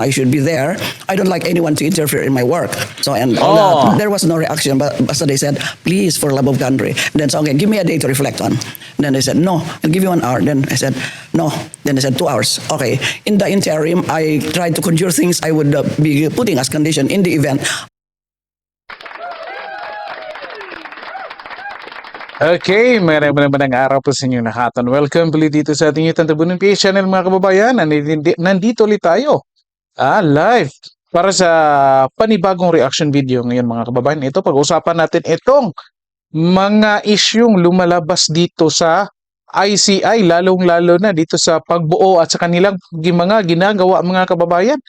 I should be there. I don't like anyone to interfere in my work. So and Oh. that. There was no reaction, but, so they said, please, for love of country. And then so okay, give me a day to reflect on. And then they said, no, I'll give you one hour. Then I said, no. Then they said two hours. Okay. In the interim, I tried to conjure things I would uh, be putting as condition in the event. Okay, magandang magandang araw po sa inyo lahat and welcome ulit dito sa ating YouTube Tabunan PH channel mga kababayan. Nandito, nandito ulit tayo ah, live para sa panibagong reaction video ngayon mga kababayan. Ito pag-usapan natin itong mga isyung lumalabas dito sa ICI lalong-lalo na dito sa pagbuo at sa kanilang mga ginagawa mga kababayan.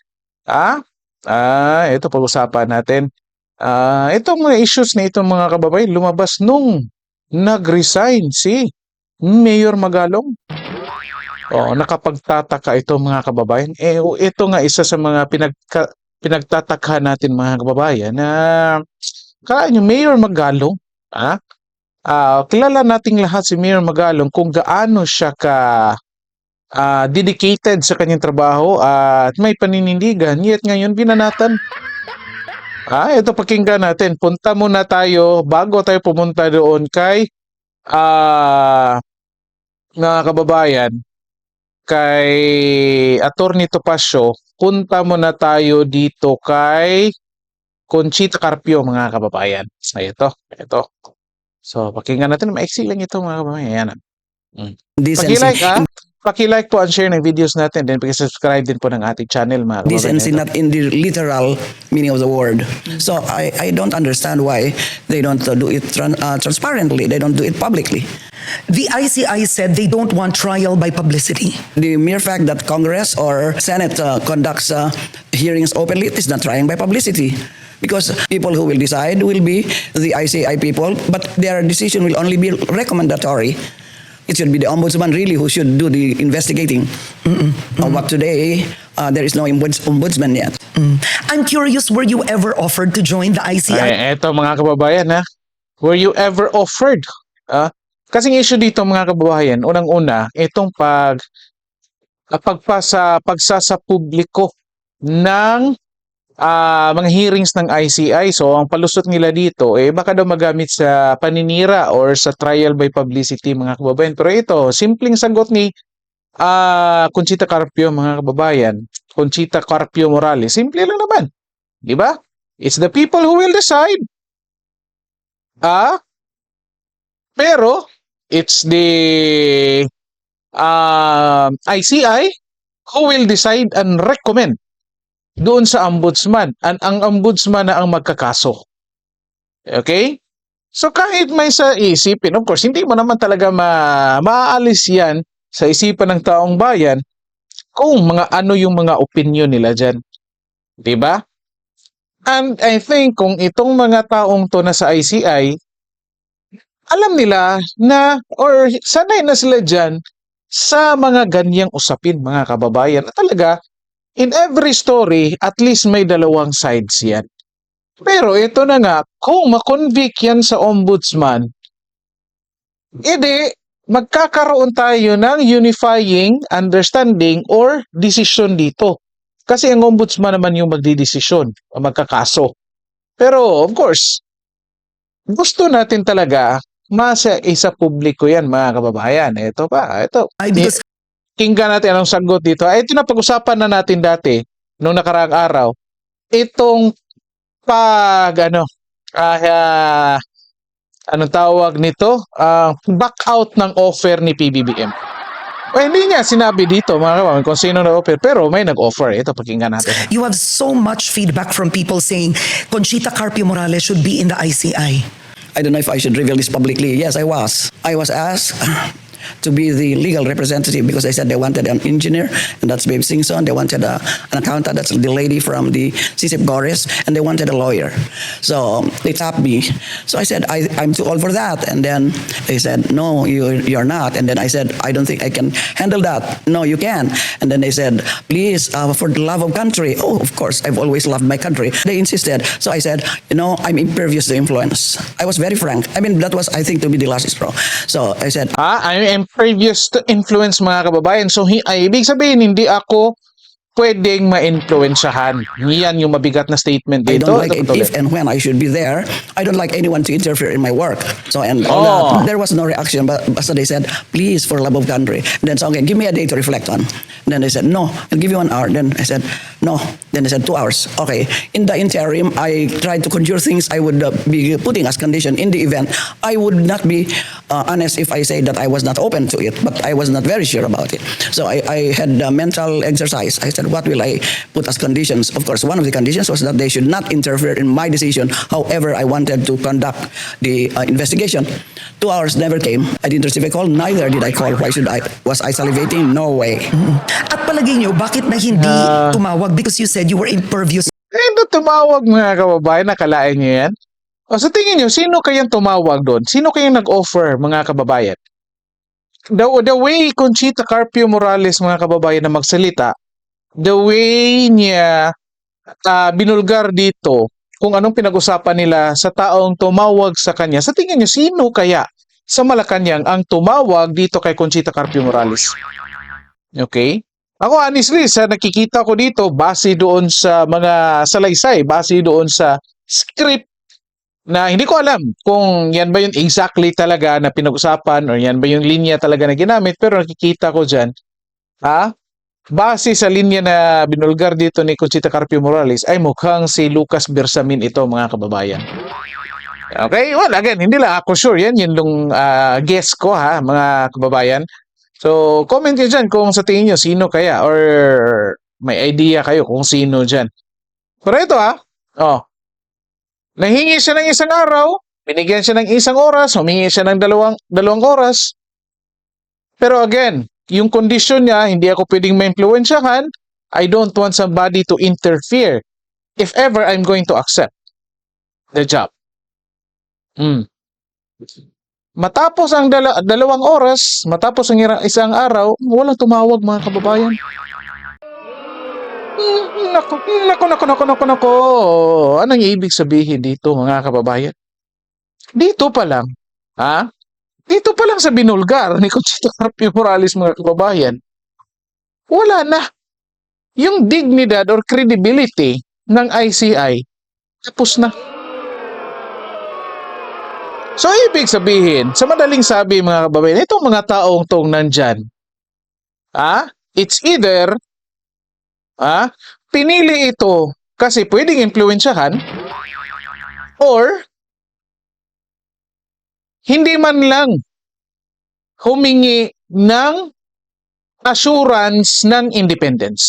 Ah, ah, ito pag-usapan natin. Ah, itong mga issues na itong mga kababayan lumabas nung nag-resign si Mayor Magalong. Oh, nakapagtataka ito mga kababayan. Eh, ito nga isa sa mga pinagka, pinagtataka natin mga kababayan na kaya nyo, Mayor Magalong, ah, ah, kilala nating lahat si Mayor Magalong kung gaano siya ka ah, dedicated sa kanyang trabaho at may paninindigan. Yet ngayon binanatan. Ah, ito pakinggan natin. Punta muna tayo bago tayo pumunta doon kay ah mga kababayan kay Attorney Topacio. Punta muna tayo dito kay Conchita Carpio mga kababayan. Ay ito, ito. So, pakinggan natin. Maiksi lang ito mga kababayan. Ayan. Decency. Paki-like ah. Paki-like po and share ng videos natin. Then paki-subscribe din po ng ating channel mga decency not in the literal meaning of the word. So I, I don't understand why they don't uh, do it tran- uh, transparently. They don't do it publicly. The ICI said they don't want trial by publicity. The mere fact that Congress or Senate uh, conducts uh, hearings openly is not trying by publicity. Because people who will decide will be the ICI people, but their decision will only be recommendatory. It should be the ombudsman really who should do the investigating. Uh, but today, uh, there is no ombuds- ombudsman yet. I'm curious, were you ever offered to join the ICI? Ay, eto mga kababayan ha. Were you ever offered? Ah, kasing issue dito mga kababayan, unang-una, itong pag pagpasa pagsasa publiko ng ah, mga hearings ng ICI. So ang palusot nila dito eh baka daw magamit sa paninira or sa trial by publicity mga kababayan. Pero ito, simpleng sagot ni ah Conchita Carpio mga kababayan. Conchita Carpio Morales. Simple lang naman. 'Di ba? It's the people who will decide. Ah? Pero it's the um, ICI who will decide and recommend doon sa ombudsman. Ang, ang ombudsman na ang magkakaso. Okay? So kahit may sa isipin, of course, hindi mo naman talaga ma maaalis yan sa isipan ng taong bayan kung mga ano yung mga opinion nila dyan. ba? And I think kung itong mga taong to na sa ICI, alam nila na or sanay na sila dyan sa mga ganyang usapin mga kababayan. At talaga, in every story, at least may dalawang sides yan. Pero ito na nga, kung makonvict yan sa ombudsman, edi magkakaroon tayo ng unifying understanding or decision dito. Kasi ang ombudsman naman yung magdidesisyon magkakaso. Pero of course, gusto natin talaga masa isa publiko yan mga kababayan. Ito pa, ito. because Tingnan natin anong sagot dito. Ay, ito na pag-usapan na natin dati nung nakaraang araw. Itong pag ano, ah, ah, anong tawag nito? Ah, back out ng offer ni PBBM. O, hindi niya sinabi dito mga kababayan kung sino na-offer pero may nag-offer. Ito pakinggan natin. you have so much feedback from people saying Conchita Carpio Morales should be in the ICI. I don't know if I should reveal this publicly. Yes, I was. I was asked to be the legal representative because they said they wanted an engineer, and that's Babe Singson. They wanted a, an accountant, that's the lady from the CSIP Goris, and they wanted a lawyer. So they tapped me. So I said, I, I'm too old for that. And then they said, No, you, you're not. And then I said, I don't think I can handle that. No, you can. And then they said, Please, uh, for the love of country. Oh, of course, I've always loved my country. They insisted. So I said, You know, I'm impervious to influence. I was very frank. I mean, that was, I think, to be the last straw. So I said, Ah, I am previous to influence mga kababayan. So, hi, ay, ibig sabihin, hindi ako pwedeng ma-influensyahan. Yan yung mabigat na statement I dito. don't like if and when I should be there. I don't like anyone to interfere in my work. So and Oh. that, there was no reaction. But, so they said, please, for love of country. And then so okay, give me a day to reflect on. And then they said, no, I'll give you one hour. Then I said, no. Then they said two hours. Okay. In the interim, I tried to conjure things I would uh, be putting as condition in the event. I would not be uh, honest if I say that I was not open to it, but I was not very sure about it. So I, I had a mental exercise. I said, what will I put as conditions? Of course, one of the conditions was that they should not interfere in my decision. However, I wanted to conduct the uh, investigation. Two hours never came. I didn't receive a call. Neither did I call. Why should I? Was I salivating? No way. At palagay nyo, bakit na hindi Ah. tumawag? Because you said you were impervious Eh, doon tumawag mga kababayan, nakalain nyo yan? O sa tingin nyo, sino kayang tumawag doon? Sino kayang nag-offer mga kababayan? The, the way Conchita Carpio Morales mga kababayan na magsalita, the way niya ah, binulgar dito kung anong pinag-usapan nila sa taong tumawag sa kanya, sa tingin nyo, sino kaya sa Malacanang ang tumawag dito kay Conchita Carpio Morales? Okay? Ako honestly, sa nakikita ko dito, base doon sa mga salaysay, base doon sa script na hindi ko alam kung yan ba yung exactly talaga na pinag-usapan or yan ba yung linya talaga na ginamit, pero nakikita ko dyan, ha? Base sa linya na binulgar dito ni Conchita Carpio Morales, ay mukhang si Lucas Bersamin ito mga kababayan. Okay, well again, hindi lang ako sure yan, yun yung ah, guess ko ha, mga kababayan. So, comment kayo dyan kung sa tingin nyo sino kaya or may idea kayo kung sino dyan. Pero ito ha, oh, nahingi siya ng isang araw, binigyan siya ng isang oras, humingi siya ng dalawang, dalawang oras. Pero again, yung kondisyon niya, hindi ako pwedeng ma-influensyahan. I don't want somebody to interfere if ever I'm going to accept the job. Hmm. Matapos ang dala- dalawang oras, matapos ang isang araw, walang tumawag mga kababayan. Hmm, Nako, nako, nako, nako, nako, nako. Anong ibig sabihin dito mga kababayan? Dito pa lang, ha? Dito pa lang sa binulgar ni Conchita Carpio Morales mga kababayan, wala na. Yung dignidad or credibility ng ICI, tapos na. So, ibig sabihin, sa madaling sabi mga kababayan, itong mga taong tong nandyan, ah, it's either, ah, pinili ito kasi pwedeng impluensyahan, or, hindi man lang humingi ng assurance ng independence.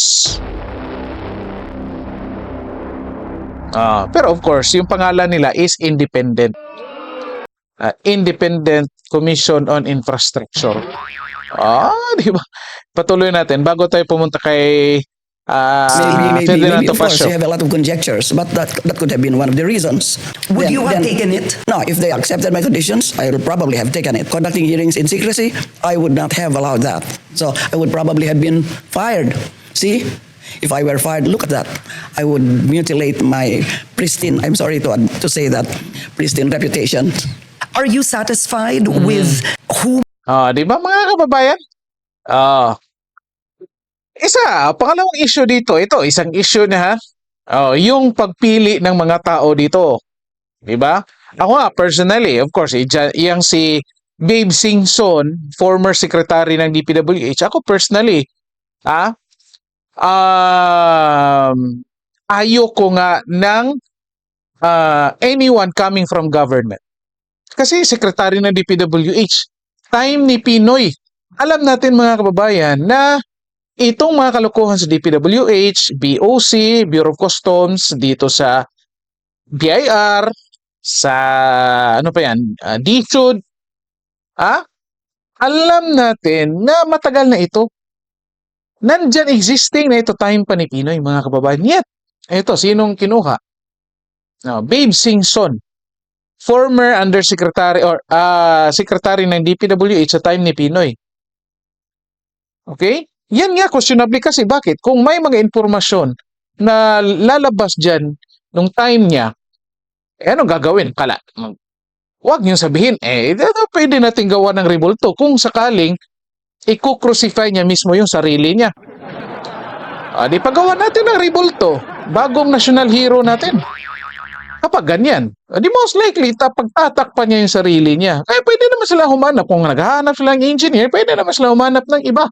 Ah, pero of course, yung pangalan nila is independent. Ah, Independent Commission on Infrastructure. Ah, di ba? Patuloy natin bago tayo pumunta kay ah maybe, maybe, maybe, of course, you have a lot of conjectures, but that, that could have been one of the reasons. Would Then- you have then- taken it? No, if they accepted my conditions, I would probably have taken it. Conducting hearings in secrecy, I would not have allowed that. So I would probably have been fired. See? If I were fired, look at that. I would mutilate my pristine, I'm sorry to, to say that, pristine reputation. Are you satisfied Mm. with who Ah, di ba mga kababayan? Ah. Isa, pangalawang issue dito, ito, isang issue na ha. Oh, yung pagpili ng mga tao dito. Di ba? Ako nga, personally, of course, eh, yang si Babe Singson, former secretary ng DPWH, ako personally, ah, um, ayoko nga ng ah, anyone coming from government. Kasi secretary ng DPWH, time ni Pinoy. Alam natin mga kababayan na itong mga kalokohan sa DPWH, BOC, Bureau of Customs, dito sa BIR, sa ano pa yan, uh, DSUD, ah, alam natin na matagal na ito. Nandyan existing na ito time pa ni Pinoy mga kababayan. Yet, ito, sinong kinuha? No, Babe Singson, former undersecretary or ah secretary ng DPWH sa time ni Pinoy. Okay? Yan nga questionable kasi bakit? Kung may mga impormasyon na lalabas diyan nung time niya, eh anong gagawin? Kala, Huwag niyo sabihin, eh, ito, pwede natin gawa ng rebulto kung sakaling i-crucify niya mismo yung sarili niya. Ah, di pagawa natin ng Rebulto, bagong national hero natin. Kapag ganyan, ah, di most likely, ta pagtatakpan niya yung sarili niya. Kaya pwede naman sila humanap. Kung naghahanap sila ng engineer, pwede naman sila humanap ng iba.